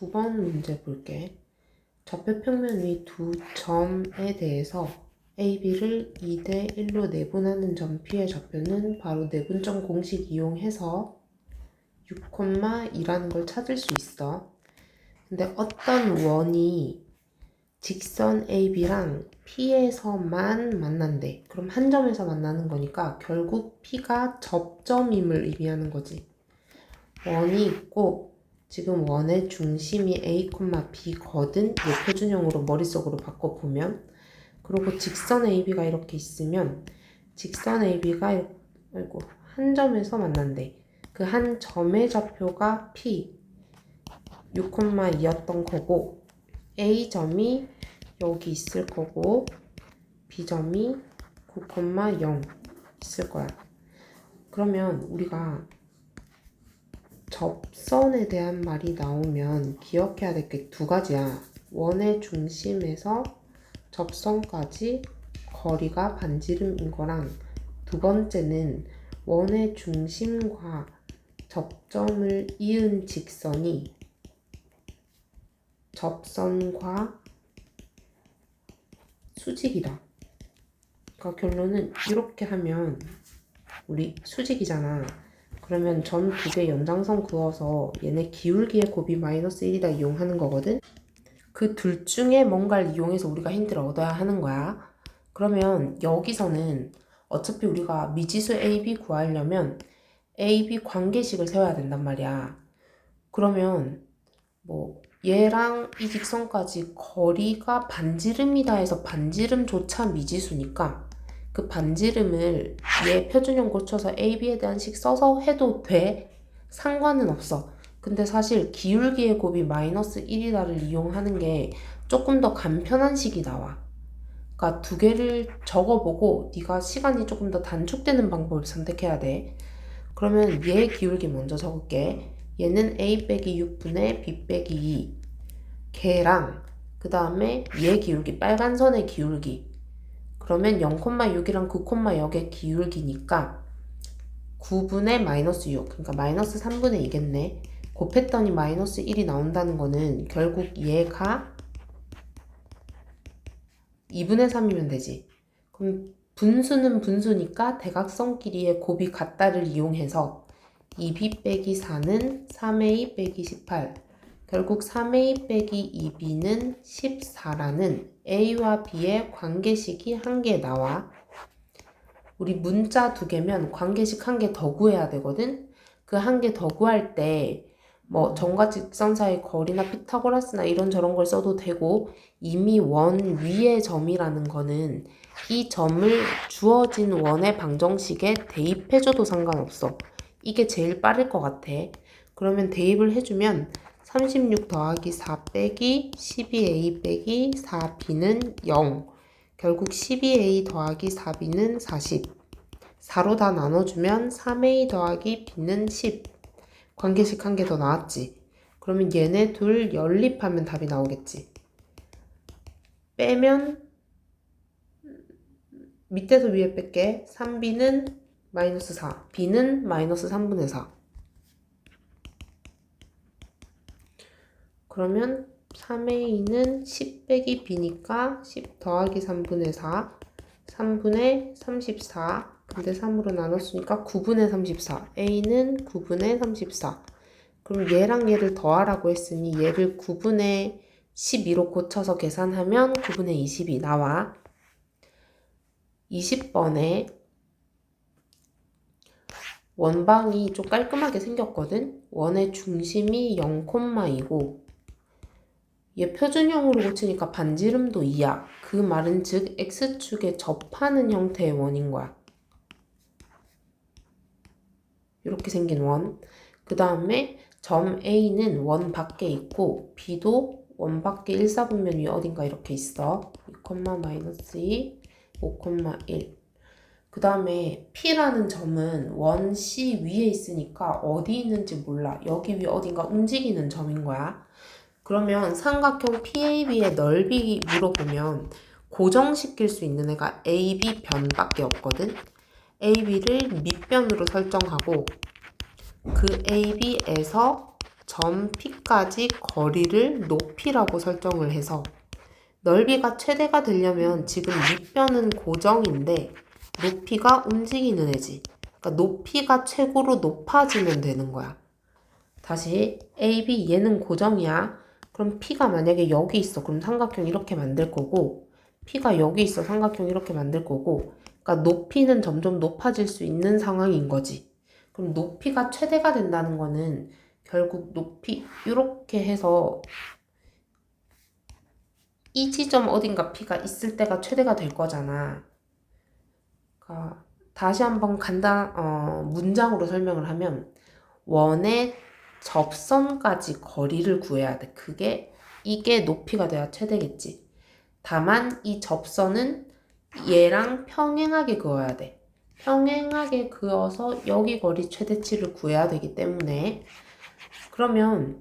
9번 문제 볼게. 좌표 평면 위 두 점에 대해서 AB를 2대 1로 내분하는 점 P의 좌표는 바로 내분점 공식 이용해서 6,2라는 걸 찾을 수 있어. 근데 어떤 원이 직선 AB랑 P에서만 만난대. 그럼 한 점에서 만나는 거니까 결국 P가 접점임을 의미하는 거지. 원이 있고 지금 원의 중심이 A, B거든. 이 표준형으로 머릿속으로 바꿔보면 그리고 직선 AB가 이렇게 있으면 직선 AB가 아이고 한 점에서 만난대. 그 한 점의 좌표가 P 6,2였던 거고 A점이 여기 있을 거고 B점이 9,0 있을 거야. 그러면 우리가 접선에 대한 말이 나오면 기억해야 될 게 두 가지야. 원의 중심에서 접선까지 거리가 반지름인 거랑 두 번째는 원의 중심과 접점을 이은 직선이 접선과 수직이다. 그러니까 결론은 이렇게 하면 우리 수직이잖아. 그러면 점두개 연장선 그어서 얘네 기울기의 곱이 마이너스 1이다 이용하는 거거든? 그 둘 중에 뭔가를 이용해서 우리가 힌트를 얻어야 하는 거야. 그러면 여기서는 어차피 우리가 미지수 AB 구하려면 AB 관계식을 세워야 된단 말이야. 그러면 뭐 얘랑 이 직선까지 거리가 반지름이다 해서 반지름조차 미지수니까 그 반지름을 얘 표준형 고쳐서 AB에 대한 식 써서 해도 돼. 상관은 없어. 근데 사실 기울기의 곱이 마이너스 1이다를 이용하는 게 조금 더 간편한 식이 나와. 그러니까 두 개를 적어보고 네가 시간이 조금 더 단축되는 방법을 선택해야 돼. 그러면 얘 기울기 먼저 적을게. 얘는 A 빼기 6분의 B 빼기 2. 걔랑 그 다음에 얘 기울기 빨간 선의 기울기. 그러면 0,6이랑 9,0의 기울기니까 9분의 마이너스 6. 그러니까 마이너스 3분의 2겠네. 곱했더니 마이너스 1이 나온다는 거는 결국 얘가 2분의 3이면 되지. 그럼 분수는 분수니까 대각선 길이의 곱이 같다를 이용해서 2b 빼기 4는 3a 빼기 18. 결국 3a 빼기 2b는 14라는 a와 b의 관계식이 한 개 나와. 우리 문자 두 개면 관계식 한 개 더 구해야 되거든? 그 한 개 더 구할 때뭐 점과 직선 사이 거리나 피타고라스나 이런 저런 걸 써도 되고 이미 원 위의 점이라는 거는 이 점을 주어진 원의 방정식에 대입해줘도 상관없어. 이게 제일 빠를 것 같아. 그러면 대입을 해주면 36 더하기 4 빼기 12a 빼기 4b는 0. 결국 12a 더하기 4b는 40. 4로 다 나눠주면 3a 더하기 b는 10. 관계식 한 개 더 나왔지. 그러면 얘네 둘 연립하면 답이 나오겠지. 빼면 밑에서 위에 뺄게. 3b는 마이너스 4. b는 마이너스 3분의 4. 그러면 3a는 10 빼기 b니까 10 더하기 3분의 4. 3분의 34. 근데 3으로 나눴으니까 9분의 34. a는 9분의 34. 그럼 얘랑 얘를 더하라고 했으니 얘를 9분의 12로 고쳐서 계산하면 9분의 20이 나와. 20번에 원방이 좀 깔끔하게 생겼거든? 원의 중심이 0,2고 얘 표준형으로 고치니까 반지름도 2야. 그 말은 즉 x축에 접하는 형태의 원인 거야. 이렇게 생긴 원. 그 다음에 점 A는 원 밖에 있고 B도 원 밖에 1, 4분면 위 어딘가 이렇게 있어. 2, 마이너스 2, 5,1. 그 다음에 P라는 점은 원 C 위에 있으니까 어디 있는지 몰라. 여기 위 어딘가 움직이는 점인 거야. 그러면 삼각형 PAB의 넓이 물어보면 고정시킬 수 있는 애가 AB 변밖에 없거든. AB를 밑변으로 설정하고 그 AB에서 점 P까지 거리를 높이라고 설정을 해서 넓이가 최대가 되려면 지금 밑변은 고정인데 높이가 움직이는 애지. 그러니까 높이가 최고로 높아지면 되는 거야. 다시 A, B 얘는 고정이야. 그럼 P가 만약에 여기 있어. 그럼 삼각형 이렇게 만들 거고 P가 여기 있어. 삼각형 이렇게 만들 거고 그러니까 높이는 점점 높아질 수 있는 상황인 거지. 그럼 높이가 최대가 된다는 거는 결국 높이 이렇게 해서 이 지점 어딘가 P가 있을 때가 최대가 될 거잖아. 그러니까 다시 한번 간단 어, 문장으로 설명을 하면 원의 접선까지 거리를 구해야 돼. 그게 이게 높이가 돼야 최대겠지. 다만 이 접선은 얘랑 평행하게 그어야 돼. 평행하게 그어서 여기 거리 최대치를 구해야 되기 때문에 그러면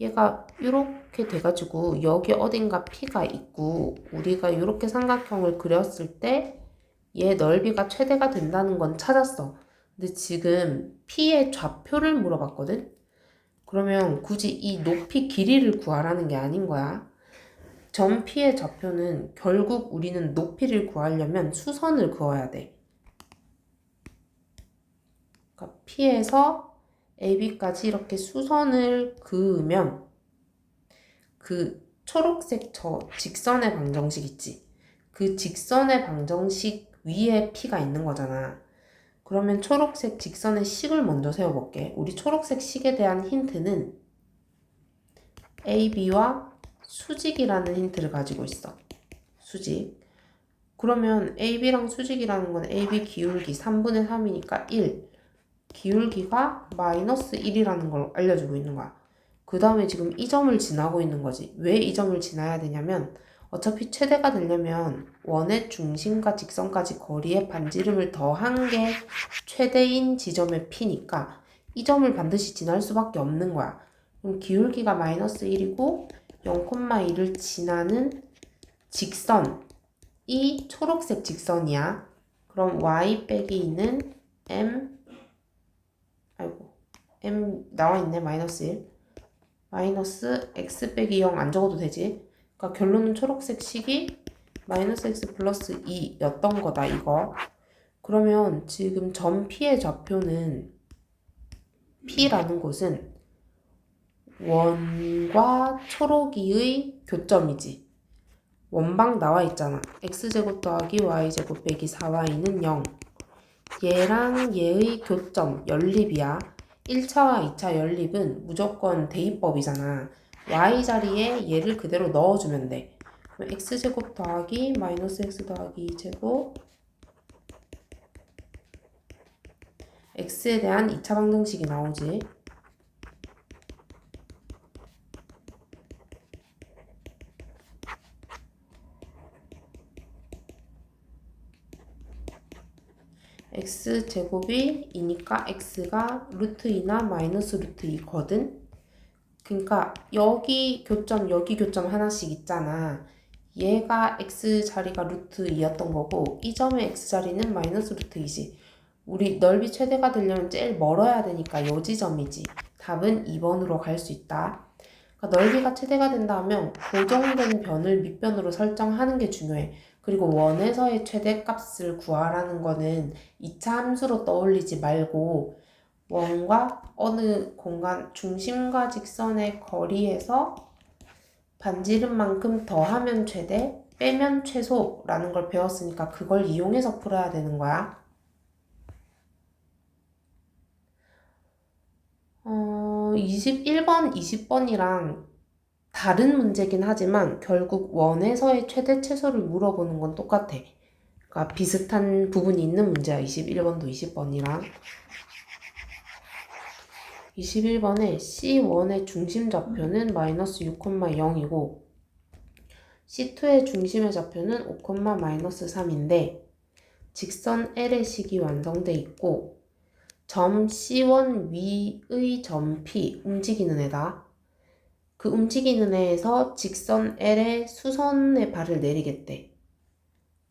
얘가 이렇게 돼가지고 여기 어딘가 P가 있고 우리가 이렇게 삼각형을 그렸을 때 얘 넓이가 최대가 된다는 건 찾았어. 근데 지금 P의 좌표를 물어봤거든? 그러면 굳이 이 높이 길이를 구하라는 게 아닌 거야. 점 P의 좌표는 결국 우리는 높이를 구하려면 수선을 그어야 돼. 그러니까 P에서 AB까지 이렇게 수선을 그으면 그 초록색 저 직선의 방정식 있지. 그 직선의 방정식 위에 P가 있는 거잖아. 그러면 초록색 직선의 식을 먼저 세워볼게. 우리 초록색 식에 대한 힌트는 AB와 수직이라는 힌트를 가지고 있어. 수직. 그러면 AB랑 수직이라는 건 AB 기울기 3분의 3이니까 1. 기울기가 마이너스 1이라는 걸 알려주고 있는 거야. 그 다음에 지금 이 점을 지나고 있는 거지. 왜 이 점을 지나야 되냐면 어차피 최대가 되려면 원의 중심과 직선까지 거리에 반지름을 더한 게 최대인 지점의 P니까 이 점을 반드시 지날 수밖에 없는 거야. 그럼 기울기가 마이너스 1이고 0,1을 지나는 직선 이 초록색 직선이야. 그럼 y 빼기 2는 m 아이고 m 나와 있네 마이너스 1 마이너스 x 빼기 0 안 적어도 되지. 그러니까 결론은 초록색 식이 마이너스 x 플러스 2였던 거다 이거. 그러면 지금 점 P의 좌표는 P라는 곳은 원과 초록이의 교점이지. 원방 나와 있잖아. x제곱 더하기 y제곱 빼기 4y는 0. 얘랑 얘의 교점, 연립이야. 1차와 2차 연립은 무조건 대입법이잖아. Y 자리에 얘를 그대로 넣어주면 돼. 그럼 x제곱 더하기 마이너스 x 더하기 2제곱 x에 대한 2차 방정식이 나오지. x제곱이 2니까 x가 루트 2나 마이너스 루트 2거든. 그러니까 여기 교점 여기 교점 하나씩 있잖아. 얘가 x 자리가 루트 2였던 거고 이 점의 x 자리는 마이너스 루트 2지. 우리 넓이 최대가 되려면 제일 멀어야 되니까 요 지점이지. 답은 2번으로 갈 수 있다. 그러니까 넓이가 최대가 된다 하면 고정된 변을 밑변으로 설정하는 게 중요해. 그리고 원에서의 최대값을 구하라는 거는 2차 함수로 떠올리지 말고 원과 어느 공간 중심과 직선의 거리에서 반지름 만큼 더하면 최대, 빼면 최소라는 걸 배웠으니까 그걸 이용해서 풀어야 되는 거야. 어, 21번, 20번이랑 다른 문제긴 하지만 결국 원에서의 최대 최소를 물어보는 건 똑같아. 그러니까 비슷한 부분이 있는 문제야. 21번도 20번이랑. 21번에 C1의 중심 좌표는 마이너스 6,0이고 C2의 중심의 좌표는 5, 마이너스 3인데 직선 L의 식이 완성돼 있고 점 C1 위의 점 P 움직이는 애다. 그 움직이는 애에서 직선 L의 수선의 발을 내리겠대.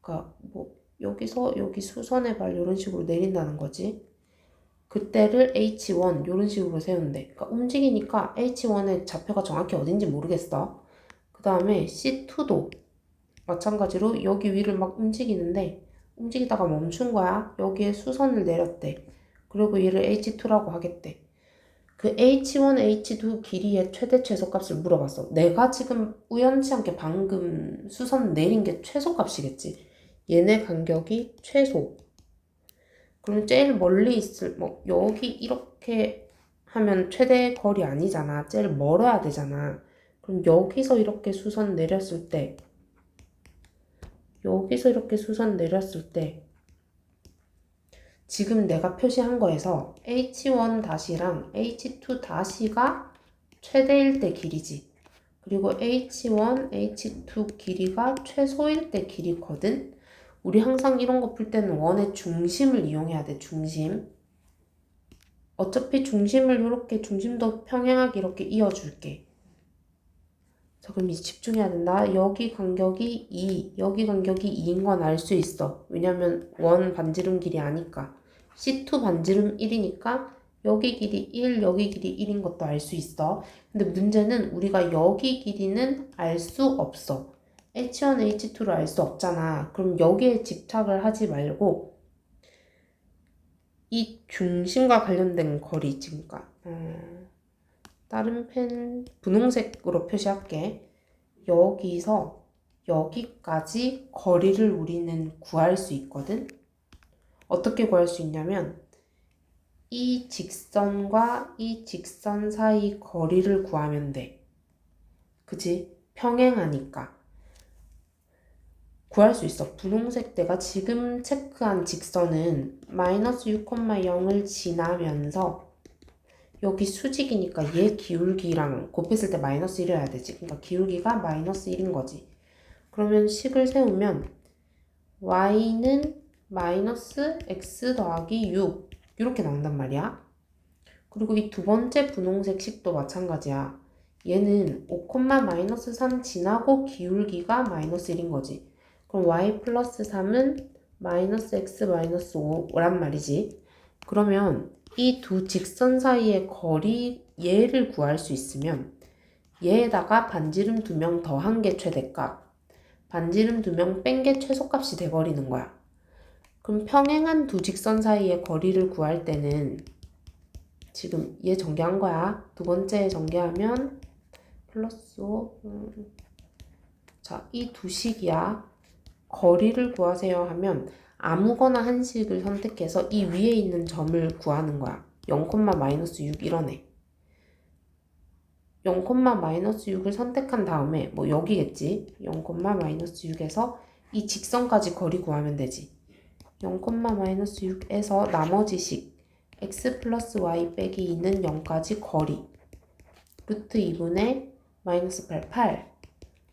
그러니까 뭐 여기서 여기 수선의 발 이런 식으로 내린다는 거지. 그때를 H1 이런 식으로 세운대. 그러니까 움직이니까 H1의 좌표가 정확히 어딘지 모르겠어. 그 다음에 C2도 마찬가지로 여기 위를 막 움직이는데 움직이다가 멈춘 거야. 여기에 수선을 내렸대. 그리고 얘를 H2라고 하겠대. 그 H1, H2 길이의 최대 최소값을 물어봤어. 내가 지금 우연치 않게 방금 수선 내린 게 최소값이겠지. 얘네 간격이 최소. 그럼 제일 멀리 있을 뭐 여기 이렇게 하면 최대 거리 아니잖아. 제일 멀어야 되잖아. 그럼 여기서 이렇게 수선 내렸을 때 여기서 이렇게 수선 내렸을 때 지금 내가 표시한 거에서 H1 다시랑 H2 다시가 최대일 때 길이지. 그리고 H1, H2 길이가 최소일 때 길이거든. 우리 항상 이런 거 풀 때는 원의 중심을 이용해야 돼. 중심. 어차피 중심을 이렇게 중심도 평행하게 이렇게 이어줄게. 자, 그럼 이제 집중해야 된다. 여기 간격이 2, 여기 간격이 2인 건 알 수 있어. 왜냐면 원 반지름 길이 아니까. C2 반지름 1이니까 여기 길이 1, 여기 길이 1인 것도 알 수 있어. 근데 문제는 우리가 여기 길이는 알 수 없어. H1, H2를 알 수 없잖아. 그럼 여기에 집착을 하지 말고 이 중심과 관련된 거리 지금까 음, 다른 펜 분홍색으로 표시할게. 여기서 여기까지 거리를 우리는 구할 수 있거든. 어떻게 구할 수 있냐면 이 직선과 이 직선 사이 거리를 구하면 돼. 그지? 평행하니까. 구할 수 있어. 분홍색 내가 지금 체크한 직선은 마이너스 6,0을 지나면서 여기 수직이니까 얘 기울기랑 곱했을 때 마이너스 1이어야 되지. 그러니까 기울기가 마이너스 1인 거지. 그러면 식을 세우면 y는 마이너스 x 더하기 6 이렇게 나온단 말이야. 그리고 이 두 번째 분홍색 식도 마찬가지야. 얘는 5, 마이너스 3 지나고 기울기가 마이너스 1인 거지. 그럼 y 플러스 3은 마이너스 x 마이너스 5란 말이지. 그러면 이 두 직선 사이의 거리 얘를 구할 수 있으면 얘에다가 반지름 두 명 더한 게 최대값, 반지름 두 명 뺀 게 최소값이 돼버리는 거야. 그럼 평행한 두 직선 사이의 거리를 구할 때는 지금 얘 전개한 거야. 두 번째 전개하면 플러스 5. 음. 자, 이 두 식이야. 거리를 구하세요 하면 아무거나 한 식을 선택해서 이 위에 있는 점을 구하는 거야. 0, 마이너스 6 이러네. 0, 마이너스 6을 선택한 다음에 뭐 여기겠지. 0, 마이너스 6에서 이 직선까지 거리 구하면 되지. 0, 마이너스 6에서 나머지 식 x 플러스 y 빼기 2는 0까지 거리 루트 2분의 마이너스 8, 8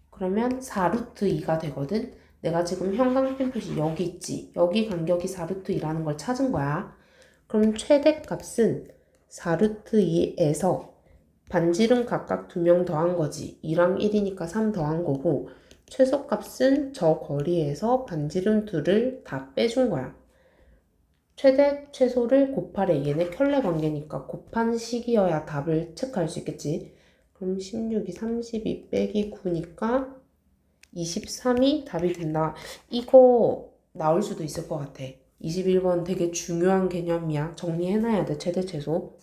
그러면 4루트 2가 되거든. 내가 지금 형광펜 표시 여기 있지. 여기 간격이 4루트 2라는 걸 찾은 거야. 그럼 최대값은 4루트 2에서 반지름 각각 두명 더한 거지. 2랑 1이니까 3 더한 거고 최소값은 저 거리에서 반지름 2를 다 빼준 거야. 최대 최소를 곱하래. 얘네 켤레 관계니까 곱한 식이어야 답을 체크할 수 있겠지. 그럼 16이 32 빼기 9니까 23이 답이 된다. 이거 나올 수도 있을 것 같아. 21번 되게 중요한 개념이야. 정리해놔야 돼, 최대 최소.